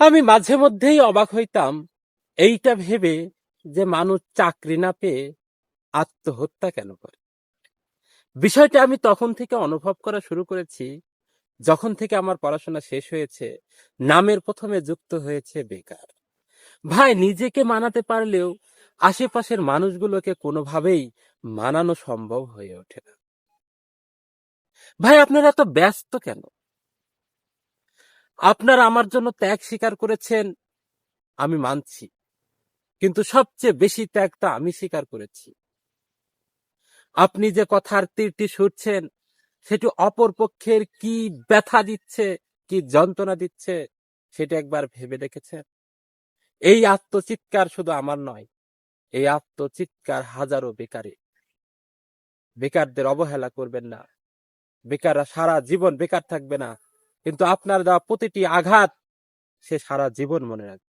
আমি মাঝে মধ্যেই অবাক হইতাম, এইটা ভেবে যে মানুষ চাকরি না পেয়ে আত্মহত্যা কেন করে? বিষয়টা আমি তখন থেকে অনুভব করা শুরু করেছি, যখন থেকে আমার পড়াশোনা শেষ হয়েছে, নামের প্রথমে যুক্ত হয়েছে বেকার। ভাই, নিজেকে মানাতে পারলেও আশেপাশের মানুষগুলোকে কোনোভাবেই মানানো সম্ভব হয়ে ওঠে না। ভাই, আপনারা এত ব্যস্ত কেন? আপনারা আমার জন্য ত্যাগ স্বীকার করেছেন, আমি মানছি। কিন্তু সবচেয়ে বেশি ত্যাগটা আমি স্বীকার করেছি। আপনি যে কথার তীরটি ছুটছেন সেটি অপর পক্ষের কি ব্যথা দিচ্ছে, কি যন্ত্রণা দিচ্ছে, সেটা একবার ভেবে দেখেছেন? এই আত্মচিৎকার শুধু আমার নয়, এই আত্মচিৎকার হাজারো বেকারে বেকারদের অবহেলা করবেন না। বেকাররা সারা জীবন বেকার থাকবে না। কিন্তু আপনার দেওয়া প্রতিটি আঘাত সে সারা জীবন মনে রাখবে।